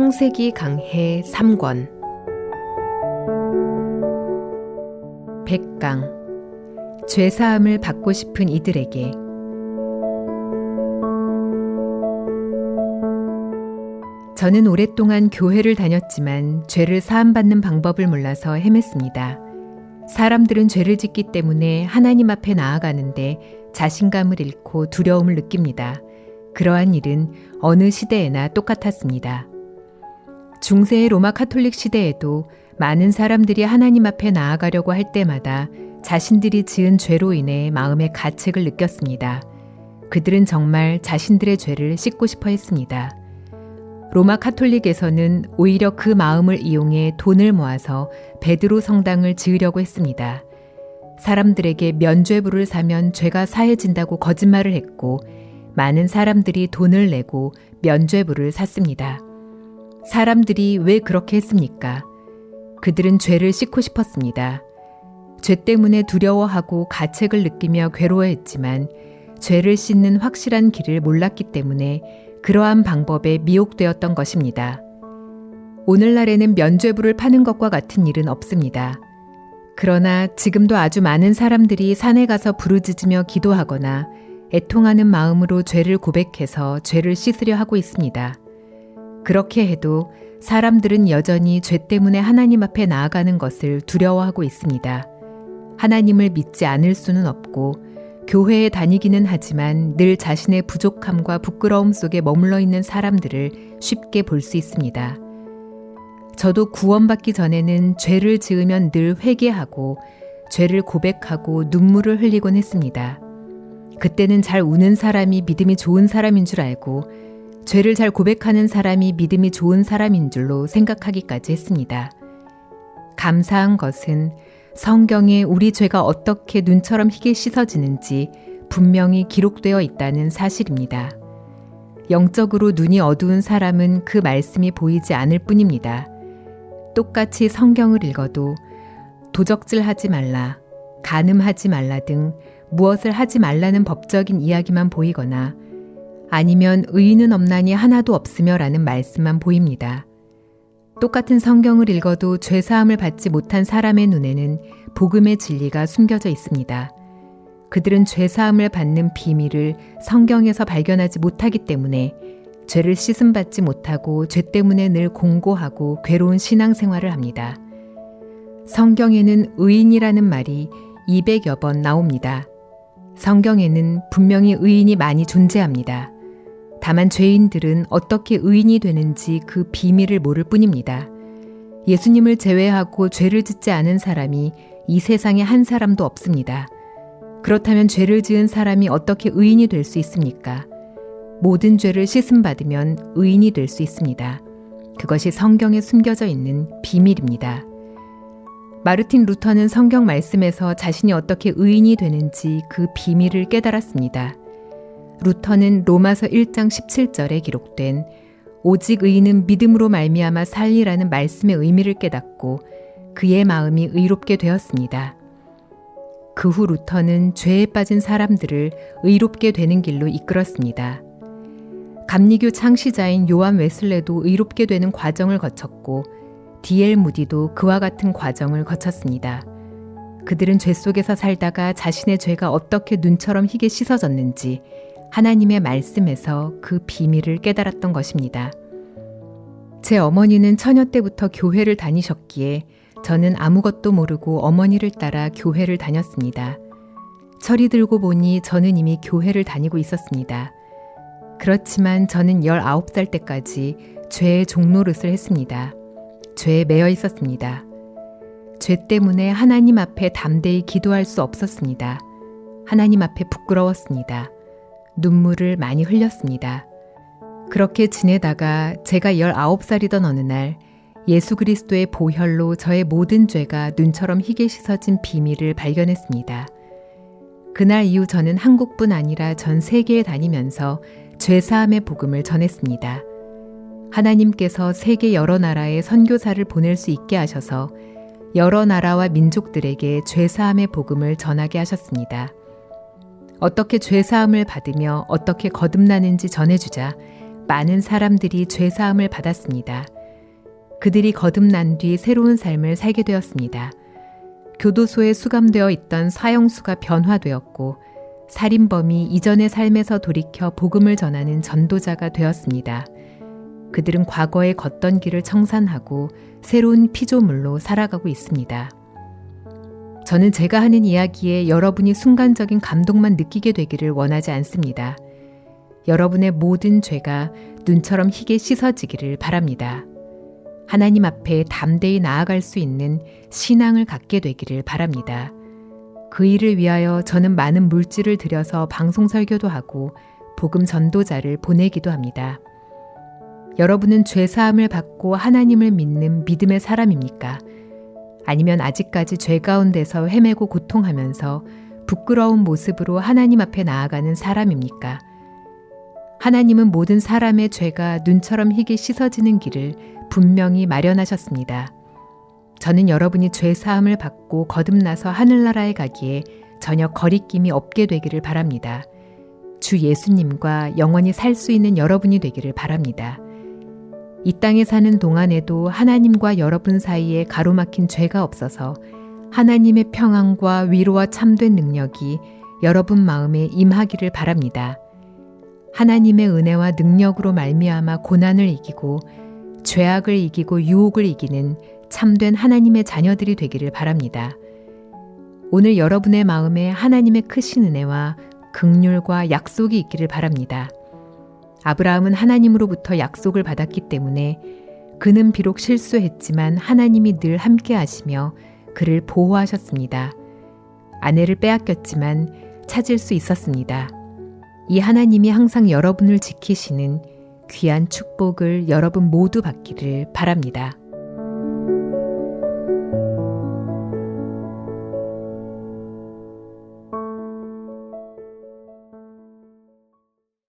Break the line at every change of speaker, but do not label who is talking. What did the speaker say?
창세기 강해 3권 100강 죄사함을 받고 싶은 이들에게 저는 오랫동안 교회를 다녔지만 죄를 사함받는 방법을 몰라서 헤맸습니다. 사람들은 죄를 짓기 때문에 하나님 앞에 나아가는데 자신감을 잃고 두려움을 느낍니다. 그러한 일은 어느 시대에나 똑같았습니다. 중세의 로마 카톨릭 시대에도 많은 사람들이 하나님 앞에 나아가려고 할 때마다 자신들이 지은 죄로 인해 마음의 가책을 느꼈습니다. 그들은 정말 자신들의 죄를 씻고 싶어 했습니다. 로마 카톨릭에서는 오히려 그 마음을 이용해 돈을 모아서 베드로 성당을 지으려고 했습니다. 사람들에게 면죄부를 사면 죄가 사해진다고 거짓말을 했고 많은 사람들이 돈을 내고 면죄부를 샀습니다. 사람들이 왜 그렇게 했습니까? 그들은 죄를 씻고 싶었습니다. 죄 때문에 두려워하고 가책을 느끼며 괴로워했지만 죄를 씻는 확실한 길을 몰랐기 때문에 그러한 방법에 미혹되었던 것입니다. 오늘날에는 면죄부를 파는 것과 같은 일은 없습니다. 그러나 지금도 아주 많은 사람들이 산에 가서 부르짖으며 기도하거나 애통하는 마음으로 죄를 고백해서 죄를 씻으려 하고 있습니다. 그렇게 해도 사람들은 여전히 죄 때문에 하나님 앞에 나아가는 것을 두려워하고 있습니다. 하나님을 믿지 않을 수는 없고 교회에 다니기는 하지만 늘 자신의 부족함과 부끄러움 속에 머물러 있는 사람들을 쉽게 볼 수 있습니다. 저도 구원받기 전에는 죄를 지으면 늘 회개하고 죄를 고백하고 눈물을 흘리곤 했습니다. 그때는 잘 우는 사람이 믿음이 좋은 사람인 줄 알고 죄를 잘 고백하는 사람이 믿음이 좋은 사람인 줄로 생각하기까지 했습니다. 감사한 것은 성경에 우리 죄가 어떻게 눈처럼 희게 씻어지는지 분명히 기록되어 있다는 사실입니다. 영적으로 눈이 어두운 사람은 그 말씀이 보이지 않을 뿐입니다. 똑같이 성경을 읽어도 도적질 하지 말라, 간음하지 말라 등 무엇을 하지 말라는 법적인 이야기만 보이거나 아니면 의인은 없나니 하나도 없으며 라는 말씀만 보입니다. 똑같은 성경을 읽어도 죄사함을 받지 못한 사람의 눈에는 복음의 진리가 숨겨져 있습니다. 그들은 죄사함을 받는 비밀을 성경에서 발견하지 못하기 때문에 죄를 씻음받지 못하고 죄 때문에 늘 공고하고 괴로운 신앙생활을 합니다. 성경에는 의인이라는 말이 200여 번 나옵니다. 성경에는 분명히 의인이 많이 존재합니다. 다만 죄인들은 어떻게 의인이 되는지 그 비밀을 모를 뿐입니다. 예수님을 제외하고 죄를 짓지 않은 사람이 이 세상에 한 사람도 없습니다. 그렇다면 죄를 지은 사람이 어떻게 의인이 될 수 있습니까? 모든 죄를 씻음받으면 의인이 될 수 있습니다. 그것이 성경에 숨겨져 있는 비밀입니다. 마르틴 루터는 성경 말씀에서 자신이 어떻게 의인이 되는지 그 비밀을 깨달았습니다. 루터는 로마서 1장 17절에 기록된 오직 의인은 믿음으로 말미암아 살리라는 말씀의 의미를 깨닫고 그의 마음이 의롭게 되었습니다. 그 후 루터는 죄에 빠진 사람들을 의롭게 되는 길로 이끌었습니다. 감리교 창시자인 요한 웨슬레도 의롭게 되는 과정을 거쳤고 디엘 무디도 그와 같은 과정을 거쳤습니다. 그들은 죄 속에서 살다가 자신의 죄가 어떻게 눈처럼 희게 씻어졌는지 하나님의 말씀에서 그 비밀을 깨달았던 것입니다. 제 어머니는 처녀 때부터 교회를 다니셨기에 저는 아무것도 모르고 어머니를 따라 교회를 다녔습니다. 철이 들고 보니 저는 이미 교회를 다니고 있었습니다. 그렇지만 저는 19살 때까지 죄의 종노릇을 했습니다. 죄에 매여 있었습니다. 죄 때문에 하나님 앞에 담대히 기도할 수 없었습니다. 하나님 앞에 부끄러웠습니다. 눈물을 많이 흘렸습니다. 그렇게 지내다가 제가 19살이던 어느 날 예수 그리스도의 보혈로 저의 모든 죄가 눈처럼 희게 씻어진 비밀을 발견했습니다. 그날 이후 저는 한국뿐 아니라 전 세계에 다니면서 죄사함의 복음을 전했습니다. 하나님께서 세계 여러 나라에 선교사를 보낼 수 있게 하셔서 여러 나라와 민족들에게 죄사함의 복음을 전하게 하셨습니다. 어떻게 죄사함을 받으며 어떻게 거듭나는지 전해주자 많은 사람들이 죄사함을 받았습니다. 그들이 거듭난 뒤 새로운 삶을 살게 되었습니다. 교도소에 수감되어 있던 사형수가 변화되었고 살인범이 이전의 삶에서 돌이켜 복음을 전하는 전도자가 되었습니다. 그들은 과거에 걷던 길을 청산하고 새로운 피조물로 살아가고 있습니다. 저는 제가 하는 이야기에 여러분이 순간적인 감동만 느끼게 되기를 원하지 않습니다. 여러분의 모든 죄가 눈처럼 희게 씻어지기를 바랍니다. 하나님 앞에 담대히 나아갈 수 있는 신앙을 갖게 되기를 바랍니다. 그 일을 위하여 저는 많은 물질을 들여서 방송 설교도 하고 복음 전도자를 보내기도 합니다. 여러분은 죄 사함을 받고 하나님을 믿는 믿음의 사람입니까? 아니면 아직까지 죄 가운데서 헤매고 고통하면서 부끄러운 모습으로 하나님 앞에 나아가는 사람입니까? 하나님은 모든 사람의 죄가 눈처럼 희게 씻어지는 길을 분명히 마련하셨습니다. 저는 여러분이 죄 사함을 받고 거듭나서 하늘나라에 가기에 전혀 거리낌이 없게 되기를 바랍니다. 주 예수님과 영원히 살 수 있는 여러분이 되기를 바랍니다. 이 땅에 사는 동안에도 하나님과 여러분 사이에 가로막힌 죄가 없어서 하나님의 평안과 위로와 참된 능력이 여러분 마음에 임하기를 바랍니다. 하나님의 은혜와 능력으로 말미암아 고난을 이기고 죄악을 이기고 유혹을 이기는 참된 하나님의 자녀들이 되기를 바랍니다. 오늘 여러분의 마음에 하나님의 크신 은혜와 극률과 약속이 있기를 바랍니다. 아브라함은 하나님으로부터 약속을 받았기 때문에 그는 비록 실수했지만 하나님이 늘 함께 하시며 그를 보호하셨습니다. 아내를 빼앗겼지만 찾을 수 있었습니다. 이 하나님이 항상 여러분을 지키시는 귀한 축복을 여러분 모두 받기를 바랍니다.